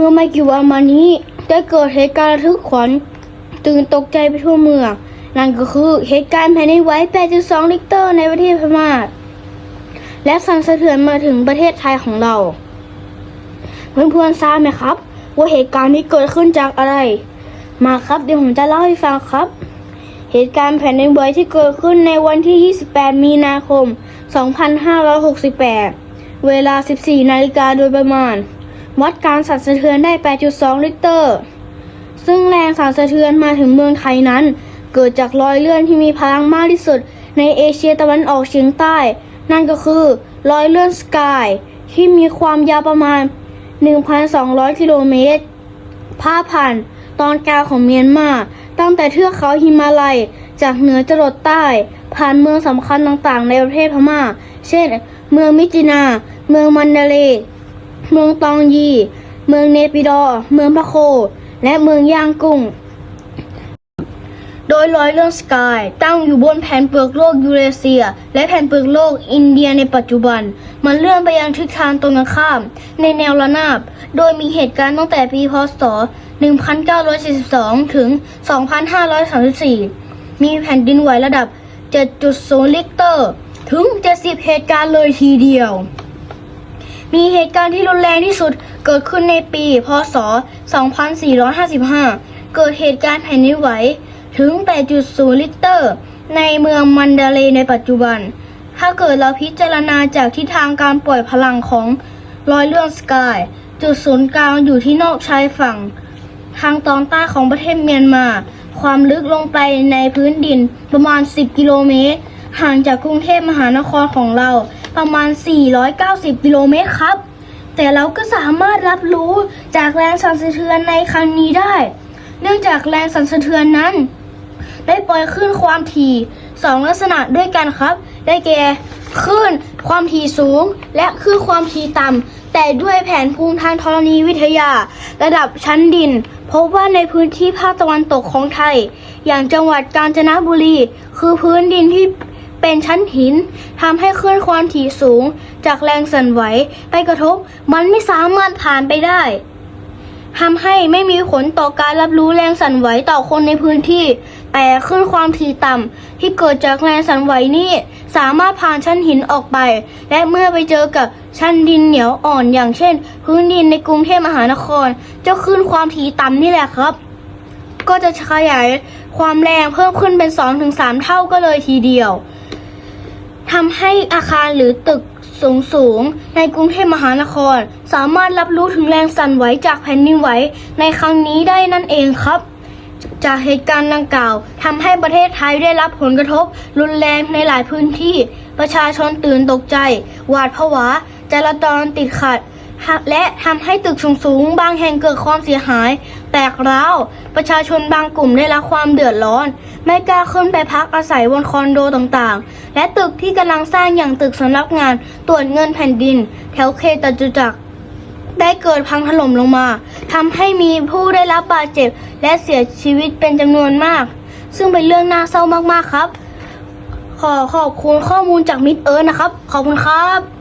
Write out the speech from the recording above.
มื่อไม่กี่วันมานี้ ได้เกิดเหตุการณ์ระทึกขวัญตื่นตกใจไปทั่วเมือง นั่นก็คือเหตุการณ์แผ่นดินไหว 8.2ลิกเตอร์ในประเทศพม่า และสั่นสะเทือนมาถึงประเทศไทยของเรา เพื่อนๆทราบไหมครับ ว่าเหตุการณ์นี้เกิดขึ้นจากอะไร มาครับเดี๋ยวผมจะเล่าให้ฟังครับ เหตุการณ์แผ่นดินไหวที่เกิดขึ้นในวันที่ 28 มีนาคม 2568 เวลา 14 นาฬิกาโดยประมาณ วัดการสั่นสะเทือนได้ 8.2 ลิกเตอร์ ซึ่งแรงสั่นสะเทือนมาถึงเมืองไทยนั้น เกิดจากรอยเลื่อนที่มีพลังมากที่สุดในเอเชียตะวันออกเฉียงใต้ นั่นก็คือรอยเลื่อนสกายที่มีความยาวประมาณ 1,200 กิโลเมตรพาดผ่านตอนกลางของเมียนมา ตั้งแต่เทือกเขาหิมาลัย จากเหนือจรดใต้ ผ่านเมืองสำคัญต่างๆ ในประเทศพม่า เช่น เมืองมิจินา เมืองมันดาเล เมืองตองยี เมืองเนปิดอ เมืองพะโค และเมืองย่างกุ้ง โดยรอยเลื่อนสกายตั้งอยู่บนแผ่นเปลือกโลกยูเรเซีย และแผ่นเปลือกโลกอินเดียในปัจจุบัน มันเลื่อนไปยังทิศทางตรงกันข้าม ในแนวระนาบ โดยมีเหตุการณ์ตั้งแต่ปีพศ 1942 ถึง 2534 มีแผ่นดินไหวระดับ 7.0 ลิกเตอร์ ถึง 70 เหตุการณ์เลยทีเดียว มีเหตุการณ์ที่รุนแรงที่สุดเกิดขึ้นในปี พศ 2455 เกิดเหตุการณ์แผ่นดินไหวถึง 8.0 ลิตร ในเมืองมันดาเลในปัจจุบัน ถ้าเกิดเราพิจารณาจากทิศทางการปล่อยพลังของรอยเลื่อนสกาย จุดศูนย์กลางอยู่ที่นอกชายฝั่ง ทางตอนใต้ของประเทศเมียนมา ความลึกลงไปในพื้นดินประมาณ 10 กิโลเมตร ห่างจากกรุงเทพมหานครของเรา ประมาณ 490 กิโลเมตรครับ แต่เราก็สามารถรับรู้จากแรงสั่นสะเทือนในครั้งนี้ได้ เนื่องจากแรงสั่นสะเทือนนั้น ได้ปล่อยคลื่นความถี่สองลักษณะด้วยกันครับ ได้แก่คลื่นความถี่สูง และคลื่นความถี่ต่ำแต่ด้วยแผนภูมิทางธรณีวิทยา ระดับชั้นดิน พบว่าในพื้นที่ภาคตะวันตกของไทย อย่างจังหวัดกาญจนบุรี คือพื้นดินที่ เป็นชั้นหินทำให้คลื่นความถี่สูง จากแรงสั่นไหวไปกระทบ มันไม่สามารถผ่านไปได้ทำให้ไม่มีผลต่อการรับรู้แรงสั่นไหวต่อคนในพื้นที่ แต่ขึ้นความถี่ต่ำที่เกิดจากแรงสั่นไหวนี้สามารถผ่านชั้นหินออกไป และเมื่อไปเจอกับชั้นดินเหนียวอ่อนอย่างเช่น พื้นดินในกรุงเทพมหานครเจ้าขึ้นความถี่ต่ำนี่แหละครับ ก็จะขยายความแรงเพิ่มขึ้นเป็น 2-3 เท่าก็เลยทีเดียว ทำให้อาคารหรือตึกสูงสูงในกรุงเทพมหานคร สามารถรับรู้ถึงแรงสั่นไหวจากแผ่นดินไหวในครั้งนี้ได้นั่นเองครับ จากเหตุการณ์ดังกล่าวทำให้ประเทศไทยได้รับผลกระทบ รุนแรงในหลายพื้นที่ ประชาชนตื่นตกใจ หวาดผวาจราจรติดขัด และทำให้ตึกสูงๆบางแห่งเกิดความเสียหาย แตกร้าวประชาชนบางกลุ่มได้รับความเดือดร้อน ไม่กล้าขึ้นไปพักอาศัยบนคอนโดต่างๆ และตึกที่กำลังสร้างอย่างตึกสำนักงานตรวจเงินแผ่นดิน แถวเขตจตุจักรได้เกิดพังถล่มลงมาทำให้มีผู้ได้รับบาดเจ็บ และเสียชีวิตเป็นจำนวนมาก ซึ่งเป็นเรื่องน่าเศร้ามากๆครับ ขอขอบคุณข้อมูลจากมิดเอิร์ธนะครับ ขอบคุณครับ